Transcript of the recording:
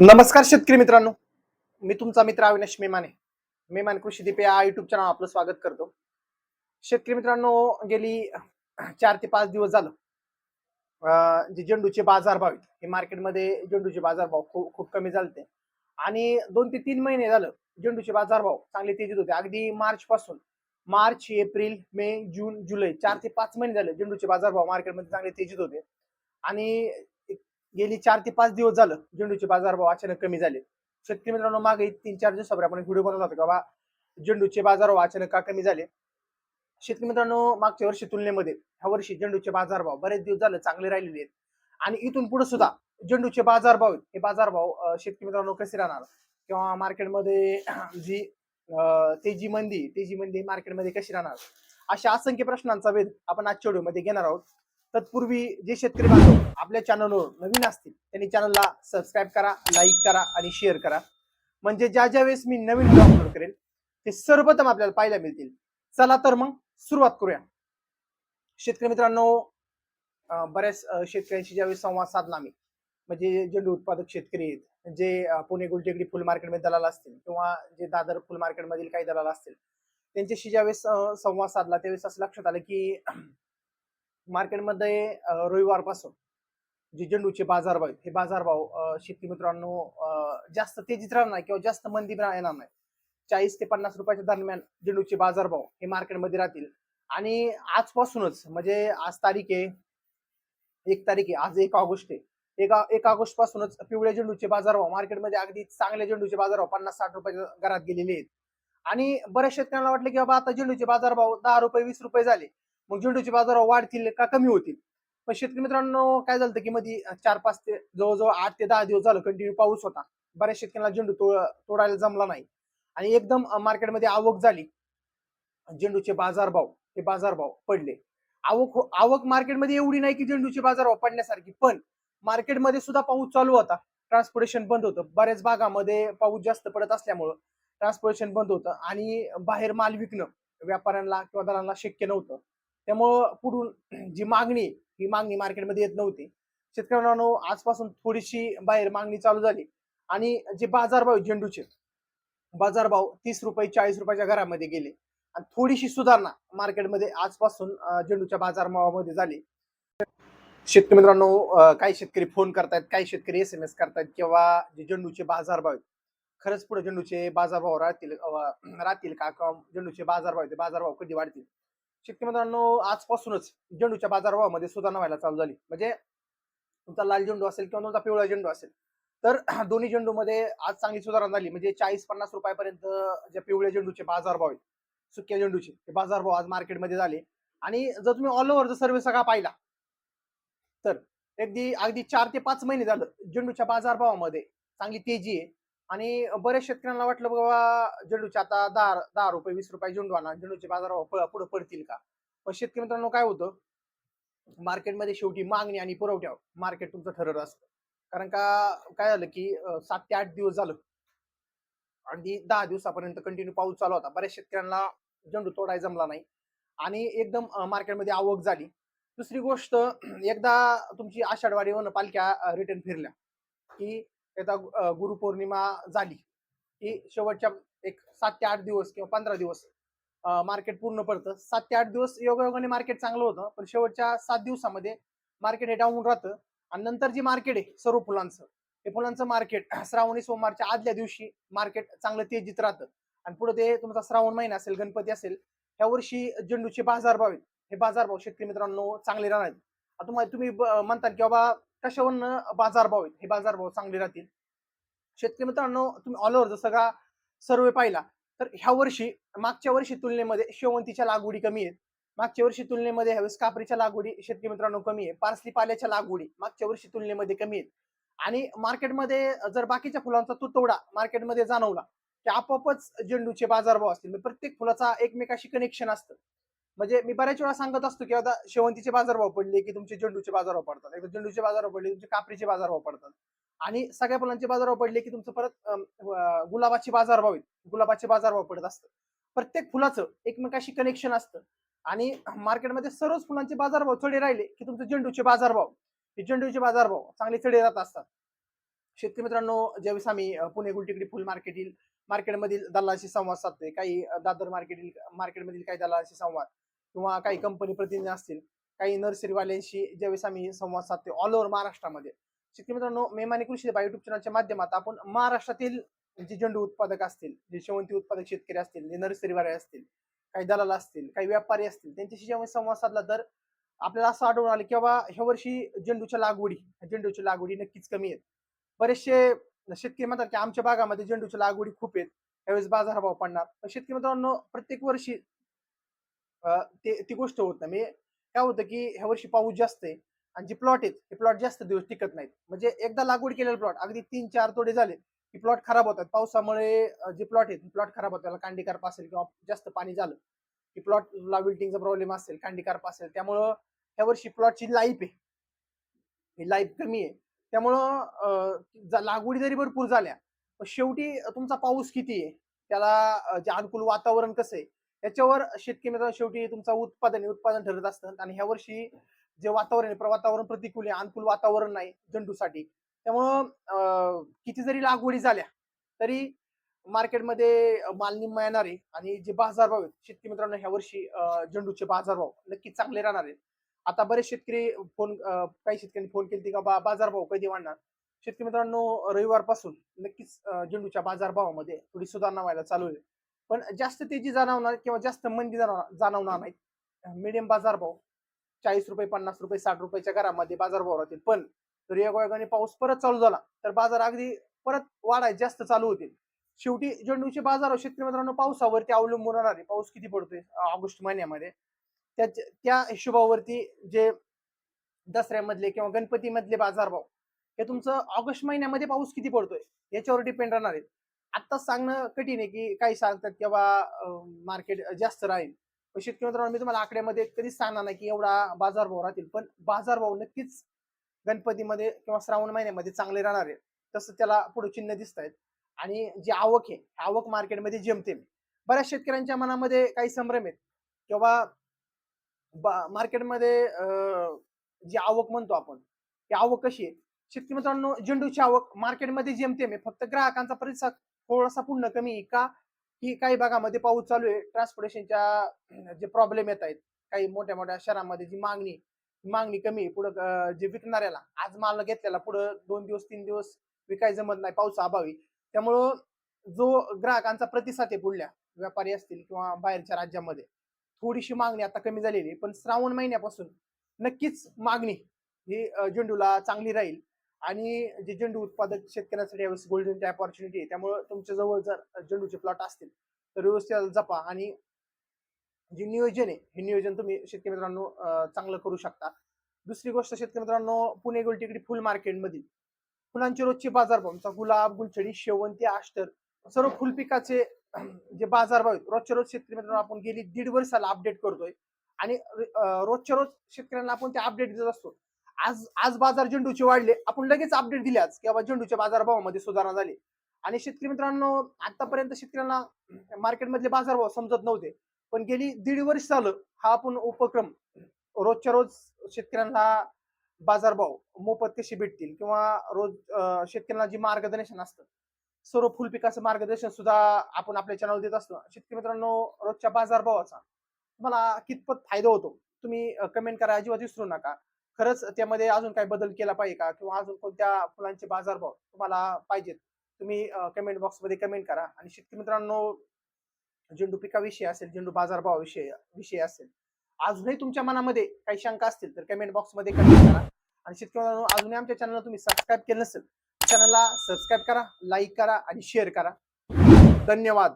नमस्कार शेतकरी मित्रांनो. मी तुमचा मित्र अविनाश मेमाने. मेमान कृषी दीप या युट्यूब चॅनल आपलं स्वागत करतो. शेतकरी मित्रांनो गेली चार ते पाच दिवस झालं. जे झेंडूचे बाजारभाव आहेत हे मार्केटमध्ये झेंडूचे बाजारभाव खूप खूप कमी झालते. आणि दोन ते तीन महिने झालं झेंडूचे बाजारभाव चांगले तेजीत होते. अगदी मार्च पासून मार्च एप्रिल मे जून जुलै चार ते पाच महिने झाले झेंडूचे बाजारभाव मार्केटमध्ये चांगले तेजीत होते. आणि गेली चार ते पाच दिवस झालं झेंडूचे बाजारभाव अचानक कमी झाले. शेतकरी मित्रांनो मागे तीन चार दिवसापूर्वी आपण व्हिडिओ बनवला होता की बाबा झेंडूचे बाजारभाव अचानक का कमी झाले? शेतकरी मित्रांनो मागच्या वर्षी तुलनेमध्ये ह्या वर्षी झेंडूचे बाजारभाव बरेच दिवस झाले चांगले राहिलेले आहेत. आणि इथून पुढे सुद्धा झेंडूचे बाजारभाव हे बाजारभाव शेतकरी मित्रांनो कसे राहणार? किंवा मार्केटमध्ये जी तेजी मंदी तेजी मंदी मार्केटमध्ये कशी राहणार? अशा असंख्य प्रश्नांचा वेध आपण आजच्या व्हिडिओमध्ये घेणार आहोत. तत्पूर्वी जे शेतकरी बांधव आपल्या चॅनलवर नवीन असतील त्यांनी चॅनलला सबस्क्राईब करा लाईक करा आणि शेअर करा. म्हणजे ज्या ज्या वेळेस मी नवीन व्हिडिओ अपलोड करेल ते सर्वप्रथम आपल्याला पाहायला मिळतील. चला तर मग सुरुवात करूया. शेतकरी मित्रांनो बऱ्याच शेतकऱ्यांशी ज्यावेळेस संवाद साधला मी म्हणजे झेंडू उत्पादक शेतकरी आहेत जे पुणे गुलटेकडी फुल मार्केटमध्ये दलाल असतील किंवा जे दादर फुल मार्केटमधील काही दलाल असतील त्यांच्याशी ज्यावेळेस संवाद साधला त्यावेळेस असं लक्षात आलं की मार्केटमध्ये रविवारपासून जे झेंडूचे बाजारभाव आहेत हे बाजारभाव अं, शेतकरी मित्रांनो जास्त तेजीत राहणार नाही किंवा जास्त मंदी येणार नाही. चाळीस ते पन्नास रुपयाच्या दरम्यान झेंडूचे बाजारभाव हे मार्केटमध्ये राहतील. आणि आजपासूनच म्हणजे आज तारीख आहे एक तारीख आहे आज एक ऑगस्ट आहे. एका एक ऑगस्ट पासूनच पिवळ्या झेंडूचे बाजारभाव मार्केटमध्ये अगदी चांगल्या झेंडूचे बाजारभाव पन्नास साठ रुपयाच्या घरात गेलेले आहेत. आणि बऱ्याच शेतकऱ्यांना वाटलं की बाबा आता झेंडूचे बाजारभाव दहा रुपये वीस रुपये झाले. मग झेंडूचे बाजारभाव वाढतील का कमी होतील? पण शेतकरी मित्रांनो काय झालं की मध्ये चार पाच ते जवळजवळ आठ ते दहा दिवस झालं कंटिन्यू पाऊस होता. बऱ्याच शेतकऱ्यांना झेंडू तोड तोडायला जमला नाही. आणि एकदम मार्केटमध्ये आवक झाली. झेंडूचे बाजारभाव हे बाजारभाव पडले. आवक हो- आवक मार्केटमध्ये एवढी नाही की झेंडूचे बाजारभाव पडण्यासारखी पण मार्केटमध्ये सुद्धा पाऊस चालू होता. ट्रान्सपोर्टेशन बंद होतं. बऱ्याच भागामध्ये पाऊस जास्त पडत असल्यामुळं ट्रान्सपोर्टेशन बंद होतं. आणि बाहेर माल विकणं व्यापाऱ्यांना किंवा दलांना शक्य नव्हतं. त्यामुळं पुढून जी मागणी ही मागणी मार्केटमध्ये येत नव्हती. शेतकऱ्यांना आजपासून थोडीशी बाहेर मागणी चालू झाली. आणि जे बाजारभाव आहेत झेंडूचे बाजारभाव तीस रुपये चाळीस रुपयाच्या घरामध्ये गेले. आणि थोडीशी सुधारणा मार्केटमध्ये आजपासून झेंडूच्या बाजारभावामध्ये झाली. शेतकरी मित्रांनो काही शेतकरी फोन करतायत काही शेतकरी एस एम एस करतायत किंवा जे झेंडूचे बाजारभाव आहेत. खरंच पुढे झेंडूचे बाजारभाव राहतील राहतील का? किंवा झेंडूचे बाजारभाव आहेत ते बाजारभाव कधी वाढतील? शेतकरी मित्रांनो आजपासूनच झेंडूच्या बाजारभावामध्ये सुधारणा व्हायला चालू झाली. म्हणजे तुमचा लाल झेंडू असेल किंवा तुमचा पिवळा झेंडू असेल तर दोन्ही झेंडूमध्ये आज चांगली सुधारणा झाली. म्हणजे चाळीस पन्नास रुपयापर्यंत जे पिवळ्या झेंडूचे बाजारभाव आहेत सुक्या झेंडूचे ते बाजारभाव आज मार्केटमध्ये झाले. आणि जर तुम्ही ऑल ओव्हर जर सर्वे सगळा पाहिला तर अगदी अगदी चार ते पाच महिने झालं झेंडूच्या बाजारभावामध्ये चांगली तेजी आहे. आणि बऱ्याच शेतकऱ्यांना वाटलं बाबा झेंडूचे आता दहा दहा रुपये वीस रुपये झेंडू आणा. झेंडूचे बाजारभाव पुढे पडतील का? पण शेतकरी मित्रांनो काय होतं? मार्केटमध्ये शेवटी मागणी आणि पुरवठ्यावर मार्केट तुमचं ठरत असतं. कारण का काय झालं की सात ते आठ दिवस झालं. अगदी दहा दिवसापर्यंत कंटिन्यू पाऊस चालू होता. बऱ्याच शेतकऱ्यांना झेंडू तोडाय जमला नाही. आणि एकदम मार्केटमध्ये आवक झाली. दुसरी गोष्ट एकदा तुमची आषाढवाडी वन पालख्या रिटर्न फिरल्या. की आता गुरुपौर्णिमा झाली की शेवटच्या एक सात ते आठ दिवस किंवा पंधरा दिवस मार्केट पूर्ण पडतं. सात ते आठ दिवस योगायोगाने मार्केट चांगलं होतं पण शेवटच्या सात दिवसामध्ये मार्केट हे डाऊन राहतं आणि नंतर जे मार्केट आहे सर्व फुलांचं हे फुलांचं मार्केट श्रावणी सोमवारच्या आदल्या दिवशी मार्केट चांगलं तेजीत राहतं. आणि पुढे ते तुमचा श्रावण महिना असेल गणपती असेल ह्या वर्षी झेंडूचे बाजारभाव आहेत. हे बाजारभाव शेतकरी मित्रांनो चांगले राहणार आहेत. आता तुम्हाला तुम्ही म्हणतात म्हणता की बाबा कशावरनं बाजारभाव आहेत? हे बाजारभाव चांगले राहतील. शेतकरी मित्रांनो तुम्ही ऑल ओव्हर जर सगळा सर्वे पाहिला तर ह्या वर्षी मागच्या वर्षी तुलनेमध्ये शेवंतीच्या लागवडी कमी आहेत. मागच्या वर्षी तुलनेमध्ये ह्यावेळेस कापरीच्या लागवडी शेतकरी मित्रांनो कमी आहे. पार्सली पाल्याच्या लागवडी मागच्या वर्षी तुलनेमध्ये कमी आहेत. आणि मार्केटमध्ये जर बाकीच्या फुलांचा तुटवडा मार्केटमध्ये जाणवला की आपोआपच झेंडूचे बाजारभाव असतील. म्हणजे प्रत्येक फुलाचा एकमेकाशी कनेक्शन असतं. म्हणजे मी बऱ्याच वेळा सांगत असतो की आता शेवंतीचे बाजारभाव पडले की तुमचे झेंडूचे बाजारभाव पडतात. एकदा झेंडूचे बाजारभाव पडले तुमचे कापरीचे बाजारभाव पडतात. आणि सगळ्या फुलांचे बाजारभाव पडले की तुमचं परत गुलाबाचे बाजारभाव आहेत. गुलाबाचे बाजारभाव पडत असतं प्रत्येक फुलाचं एकमेकाशी कनेक्शन असतं. आणि मार्केटमध्ये सर्वच फुलांचे बाजारभाव चढे राहिले की तुमचे झेंडूचे बाजारभाव. हे झेंडूचे बाजारभाव चांगले चढे जात असतात. शेतकरी मित्रांनो ज्यावेळेस आम्ही पुणे गुलटेकडी फुल मार्केटील मार्केटमधील दलालाशी संवाद साधतोय काही दादर मार्केटील मार्केटमधील काही दलालाशी संवाद किंवा काही कंपनी प्रतिनिधी असतील काही नर्सरीवाल्यांशी ज्यावेळेस आम्ही संवाद साधतो ऑल ओव्हर महाराष्ट्रामध्ये. शेतकरी मित्रांनो मेमाने कृषी सेवा युट्यूब चॅनलच्या माध्यमात आपण महाराष्ट्रातील जे झेंडू उत्पादक असतील जे शेवंती उत्पादक शेतकरी असतील जे नर्सरीवाले असतील काही दलाल असतील काही व्यापारी असतील त्यांच्याशी जेव्हा संवाद साधला तर आपल्याला असं आढळून आलं की बाबा ह्या वर्षी झेंडूच्या लागवडी झेंडूची लागवडी नक्कीच कमी आहेत. बरेचसे शेतकरी म्हणतात की आमच्या भागामध्ये झेंडूच्या लागवडी खूप आहेत. त्यावेळेस बाजारभाव पडणार. पण शेतकरी मित्रांनो प्रत्येक वर्षी ते ती गोष्ट होत नाही. म्हणजे काय होतं की ह्या वर्षी पाऊस जास्त आहे आणि जे प्लॉट आहेत ते प्लॉट जास्त दिवस टिकत नाहीत. म्हणजे एकदा लागवड केलेले प्लॉट अगदी तीन चार तोडे झाले की प्लॉट खराब होतात. पावसामुळे जे प्लॉट आहेत प्लॉट खराब होतात. त्याला कांडीकारप असेल किंवा जास्त पाणी झालं की प्लॉटला विल्टिंगचा प्रॉब्लेम असेल कांडीकारप असेल त्यामुळं ह्या वर्षी प्लॉटची लाईफ आहे. ही लाईफ कमी आहे. त्यामुळं लागवडी जरी भरपूर झाल्या पण शेवटी तुमचा पाऊस किती आहे? त्याला जे अनुकूल वातावरण कसं आहे? याच्यावर शेतकरी मित्रांनो शेवटी तुमचं उत्पादन उत्पादन ठरत असतं आणि ह्या वर्षी जे वातावरण आहे वातावरण प्रतिकूल आहे अनुकूल वातावरण नाही झेंडूसाठी. त्यामुळं किती जरी लागवडी झाल्या तरी मार्केटमध्ये माल निम्मा येणार आहे. आणि जे बाजारभाव आहेत शेतकरी मित्रांनो ह्या वर्षी झेंडूचे बाजारभाव नक्कीच चांगले राहणार आहेत. आता बरेच शेतकरी फोन काही शेतकऱ्यांनी फोन केली का बा बाजारभाव कधी वाढणार? शेतकरी मित्रांनो रविवारपासून नक्कीच झेंडूच्या बाजारभावामध्ये थोडी सुधारणा व्हायला चालू आहे. पण जास्त तेजी जाणवणार किंवा जास्त मंदी जाणवणार नाहीत. मिडियम बाजारभाव चाळीस रुपये पन्नास रुपये साठ रुपयाच्या घरामध्ये बाजारभाव राहतील. पण जर योगायोगाने पाऊस परत चालू झाला तर बाजार अगदी परत वाढाय जास्त चालू होतील. शेवटी झेंडूचे बाजार शेतकरी मित्रांनो पावसावरती अवलंबून राहणार. आहे पाऊस किती पडतोय? ऑगस्ट महिन्यामध्ये. त्या त्या हिशोबावरती जे दसऱ्यामधले किंवा गणपतीमधले बाजारभाव हे तुमचं ऑगस्ट महिन्यामध्ये पाऊस किती पडतोय? याच्यावर डिपेंड राहणार आहे. आत्ताच सांगणं कठीण आहे की काही सांगतात किंवा मार्केट जास्त राहील. पण शेतकरी मित्रांनो मी तुम्हाला आकड्यामध्ये कधीच सांगणार नाही की एवढा बाजारभाव राहतील. पण बाजारभाव नक्कीच गणपतीमध्ये किंवा श्रावण महिन्यामध्ये चांगले राहणार आहे तसं त्याला पुढे चिन्ह दिसत आहेत. आणि जी आवक आहे आवक मार्केटमध्ये जमते. बऱ्याच शेतकऱ्यांच्या मनामध्ये काही संभ्रम आहेत. किंवा मार्केटमध्ये जी आवक म्हणतो आपण ती आवक कशी आहे? शेतकरी मित्रांनो झेंडूची आवक मार्केटमध्ये जेमतेम आहे फक्त ग्राहकांचा प्रतिसाद थोडासा पुन्हा कमी का? की काही भागामध्ये पाऊस चालू आहे ट्रान्सपोर्टेशनच्या जे प्रॉब्लेम येत आहेत काही मोठ्या मोठ्या शहरांमध्ये जी मागणी मागणी कमी आहे. पुढं जे विकणाऱ्याला आज माल घेतलेला पुढं दोन दिवस तीन दिवस विकाय जमत नाही पाऊस अभावी. त्यामुळं जो ग्राहकांचा प्रतिसाद आहे पुढल्या व्यापारी असतील किंवा बाहेरच्या राज्यामध्ये थोडीशी मागणी आता कमी झालेली आहे. पण श्रावण महिन्यापासून नक्कीच मागणी ही झेंडूला चांगली राहील. आणि जे झेंडू उत्पादक शेतकऱ्यांसाठी यावेळेस गोल्डन टाईप ऑपॉर्च्युनिटी आहे त्यामुळे तुमच्या जवळ जर झेंडूचे प्लॉट असतील तर व्यवस्थित जपा. आणि जे नियोजन आहे हे नियोजन तुम्ही शेतकरी मित्रांनो चांगलं करू शकता. दुसरी गोष्ट शेतकरी मित्रांनो पुणे गोल्टीकडे फुल मार्केटमधील फुलांचे रोजचे बाजारभाव आमचा गुलाब गुलछडी शेवंती आष्टर सर्व फुलपिकाचे जे बाजारभाव आहेत रोजच्या रोज शेतकरी मित्रांनो आपण गेली दीड वर्षाला अपडेट करतोय. आणि रोजच्या रोज शेतकऱ्यांना आपण ते अपडेट देत असतो. आज आज बाजार झेंडूचे वाढले. आपण लगेच अपडेट दिले आज की बाबा झेंडूच्या बाजारभावामध्ये सुधारणा झाली. आणि शेतकरी मित्रांनो आतापर्यंत शेतकऱ्यांना मार्केटमधले बाजारभाव समजत नव्हते. पण गेली दीड वर्ष झालं हा आपण उपक्रम रोजच्या रोज शेतकऱ्यांना बाजारभाव मोफत कसे भेटतील? किंवा रोज शेतकऱ्यांना जी मार्गदर्शन असतं सर्व फुल पिकाचं मार्गदर्शन सुद्धा आपण आपल्या चॅनल देत असतो. शेतकरी मित्रांनो रोजच्या बाजारभावाचा तुम्हाला कितपत फायदा होतो? तुम्ही कमेंट करा अजिबात विसरू नका. खरंच त्यामध्ये अजून काही बदल केला पाहिजे का? किंवा अजून कोणत्या फुलांचे बाजारभाव तुम्हाला पाहिजेत? तुम्ही कमेंट बॉक्समध्ये कमेंट करा. आणि शेतकरी मित्रांनो झेंडू पिकाविषयी असेल झेंडू बाजारभाव विषय विषय असेल अजूनही तुमच्या मनामध्ये काही शंका असतील तर कमेंट बॉक्समध्ये कमेंट करा. आणि शेतकरी मित्रांनो अजूनही आमच्या चॅनलला तुम्ही सबस्क्राईब केलं नसेल चॅनलला सबस्क्राईब करा लाईक करा आणि शेअर करा. धन्यवाद.